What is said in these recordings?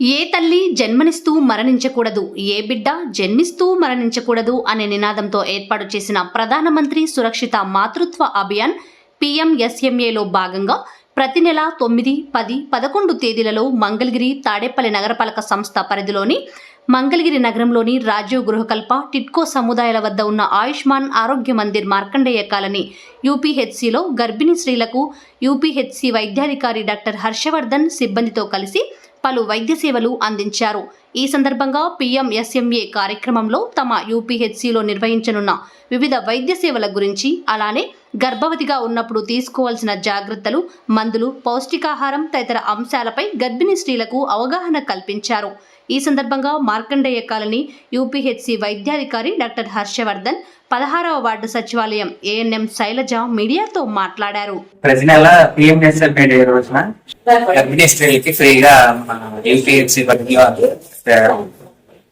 ఏ తల్లి జన్మనిస్తూ మరణించకూడదు? ఏ బిడ్డ జన్మిస్తూ మరణించకూడదు? అనే నినాదంతో ఏర్పాటు చేసిన ప్రధానమంత్రి సురక్షిత మాతృత్వ అభియాన్ పీఎంఎస్ఎంఏలో భాగంగా ప్రతి నెల తొమ్మిది పది పదకొండు తేదీలలో మంగళగిరి తాడేపల్లి నగరపాలక సంస్థ పరిధిలోని మంగళగిరి నగరంలోని రాజీవ్ గృహకల్ప టిట్కో సముదాయాల వద్ద ఉన్న ఆయుష్మాన్ ఆరోగ్య మందిర్ మార్కండేయ కాలనీ యూపీహెచ్సిలో గర్భిణీ స్త్రీలకు యూపీహెచ్సి వైద్యాధికారి డాక్టర్ హర్షవర్ధన్ సిబ్బందితో కలిసి పలు వైద్య సేవలు అందించారు. ఈ సందర్భంగా పీఎంఎస్ఎంఏ కార్యక్రమంలో తమ యూపీహెచ్సిలో నిర్వహించనున్న వివిధ వైద్య సేవల గురించి అలానే గర్భవతిగా ఉన్నప్పుడు తీసుకోవాల్సిన జాగ్రత్తలు మందులు పౌష్టికాహారం తదితర అంశాలపై గర్భిణీ స్త్రీలకు అవగాహన కల్పించారు. ఈ సందర్భంగా మార్కండేయ కాలనీ యూపీహెచ్సి వైద్యాధికారి డాక్టర్ హర్షవర్ధన్ పదహారవ వార్డు సచివాలయం ఏఎన్ఎం శైలజ మీడియాతో మాట్లాడారు. రోజున గర్భిణీ స్త్రీలకి ఫ్రీగా పరిధిలో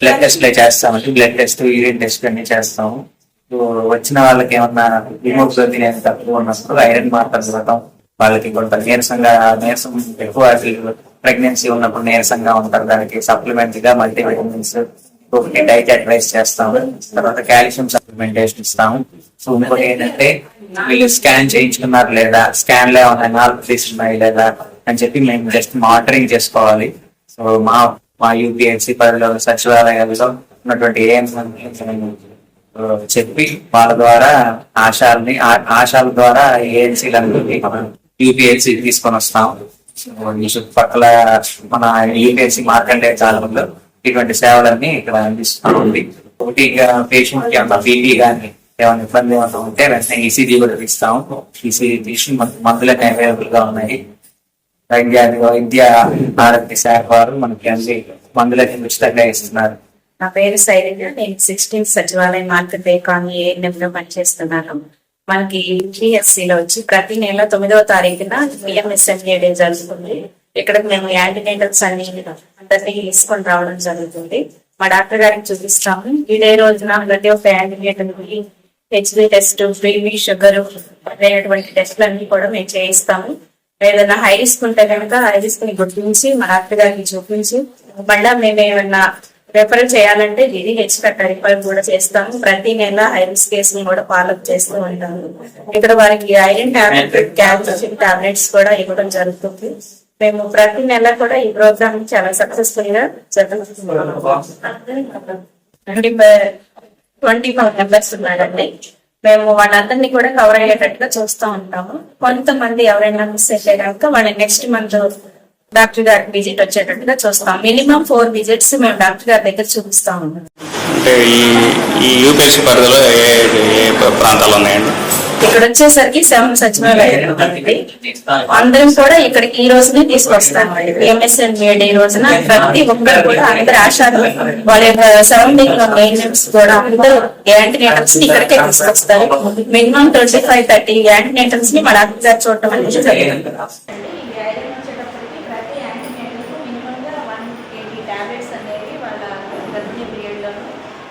బ్లడ్ టెస్ట్ చేస్తామండి బ్లడ్ టెస్ట్ యూరిన్ టెస్ట్ అన్ని చేస్తాము సో వచ్చిన వాళ్ళకి ఏమన్నా హిమోగ్లోబిన్ ఏమైనా తక్కువ ఉన్నప్పుడు ఐరన్ మార్కర్స్ ఇవ్వటం వాళ్ళకి కొంత నీరసంగా నీరసం ఎక్కువ ప్రెగ్నెన్సీ ఉన్నప్పుడు నీరసంగా ఉంటారు. దానికి సప్లిమెంట్గా మల్టీవిటమిన్స్ ఒకటి డైట్ అడ్వైస్ చేస్తాము తర్వాత కాల్షియం సప్లిమెంటేషన్ ఇస్తాము సో ఇంకోటి ఏంటంటే వీళ్ళు స్కాన్ చేయించుకున్నారు లేదా స్కాన్లో ఏమైనా అనాలిసిస్ ఉన్నాయి లేదా అని చెప్పి మేము జస్ట్ మానిటరింగ్ చేసుకోవాలి. సో మా మా యూపీఎస్సీ పరిధిలో సచివాలయాల్లో ఉన్నటువంటి ఏం చెప్పి వాళ్ళ ద్వారా ఆశాలని ఆశాల ద్వారా ఏఎన్సీలన్నీ యూపీఎస్సీ తీసుకొని వస్తాం. ఈ చుట్టుపక్కల మన యూపీఎస్సీ మార్కండే కాలంలో ఇటువంటి సేవలన్నీ ఇక్కడ అందిస్తూ ఉంది. ఒకటి పేషెంట్కి అంత బీపీ కానీ ఏమైనా ఇబ్బంది ఏమైనా ఉంటే వెంటనే ఈసీజీ కూడా ఇస్తాం ఈసీజీ తీసి మందులన్నీ అవైలబుల్గా ఉన్నాయి. వైద్య వైద్య ఆరోగ్య శాఖ వారు మనకి అన్ని మందులకి ఉచితంగా ఇస్తున్నారు. నా పేరు శైలజ నేను సిక్స్టీన్ సచివాలయం మార్కెట్ కాలనీ ఏఎన్ఎం లో పనిచేస్తున్నాను. మనకి GSC లో వచ్చి ప్రతి నెల తొమ్మిదవ తారీఖున పిఎంఎస్ఎంఏ డే జరుగుతుంది. ఇక్కడ మేము యాంటీనేటల్స్ అన్ని అందరినీ తీసుకొని రావడం జరుగుతుంది. మా డాక్టర్ గారికి చూపిస్తాము. ఈ డే రోజున ప్రతి ఒక్క antenatal HB test BP sugar అనేటువంటి టెస్ట్లు అన్ని కూడా మేము చేయిస్తాము. ఏదైనా హై రిస్క్ ఉంటే కనుక హై రిస్క్ని గుర్తించి మా డాక్టర్ గారికి చూపించి మళ్ళా మేము ఏమన్నా రెఫర్ చేయాలంటే ఇది హెచ్ కట్ట రిఫర్ కూడా చేస్తాము. ప్రతి నెల హై రిస్క్ కేసులు కూడా ఫాలోఅప్ చేస్తూ ఉంటాము. ఇక్కడ వారికి ఐరన్ టాబ్లెట్ క్యాల్షియం టాబ్లెట్స్ కూడా ఇవ్వడం జరుగుతుంది. మేము ప్రతి నెల కూడా ఈ ప్రోగ్రామ్ చాలా సక్సెస్ఫుల్గా జరుగుతుంది ట్వంటీ ఫైవ్ మెంబర్స్ ఉన్నారండి. మేము వాళ్ళందరినీ కూడా కవర్ అయ్యేటట్టుగా చూస్తూ ఉంటాము. కొంతమంది ఎవరైనా మిస్ అయితే కనుక వాళ్ళ నెక్స్ట్ మంత్ డాక్టర్ గారికి విజిట్ వచ్చేటట్టుగా చూస్తాం. మినిమం ఫోర్ విజిట్స్ మేము డాక్టర్ గారి దగ్గర చూపిస్తాము అంటే ఈ ఈ యూపీఎస్సీ పరిధిలో ఏ ఏ ప్రాంతాలు ఉన్నాయండి? ఇక్కడ వచ్చేసరికి సెవెన్ సచివాలయాలు ఉంది. అందరం కూడా ఇక్కడికి ఈ రోజునే తీసుకొస్తాం ఎంఎస్ఎన్ మేడ్ ఈ రోజున ప్రతి ఒక్కరు కూడా అందరు ఆశాలు వాళ్ళ యొక్క సరౌండింగ్లో మెయింటెనెన్స్ కూడా అందరూ యాంటీనేటల్స్ని ఇక్కడికే తీసుకొస్తారు. మినిమం ట్వంటీ ఫైవ్ థర్టీ యాంటీనేటల్స్ని మా డాక్టర్ గారు చూడటం అనేది జరుగుతుంది పీరియడ్లోను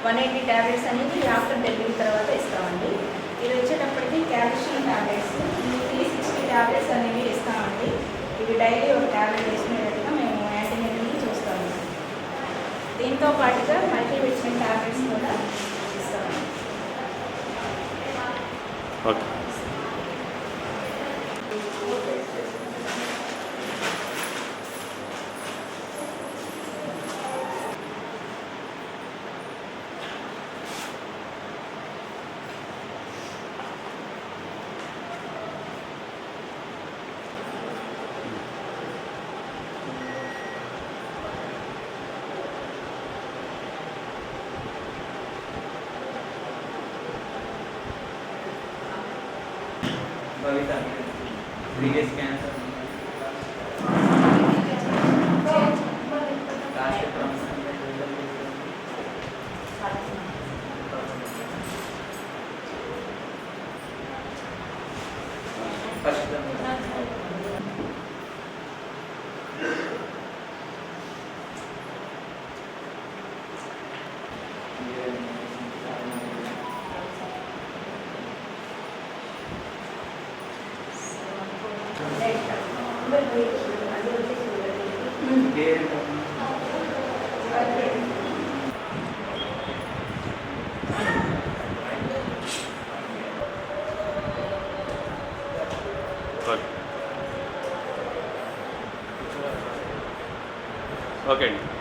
వన్ ఎయిటీ ట్యాబ్లెట్స్ అనేది ఆఫ్టర్ డెలివరీ తర్వాత ఇస్తామండి ఇది వచ్చేటప్పటికి క్యాల్షియం ట్యాబ్లెట్స్ ఈ త్రీ సిక్స్టీ ట్యాబ్లెట్స్ అనేవి ఇస్తామండి ఇవి డైలీ ఒక ట్యాబ్లెట్ వేసుకునేటట్టుగా మేము యాంటీనేటల్ని చూస్తాము దీంతో పాటుగా మల్టీవిటమిన్ టాబ్లెట్స్ కూడా ఇస్తాం. ఓకే. कविता प्रीवियस के आंसर फ़र्स्ट Okay.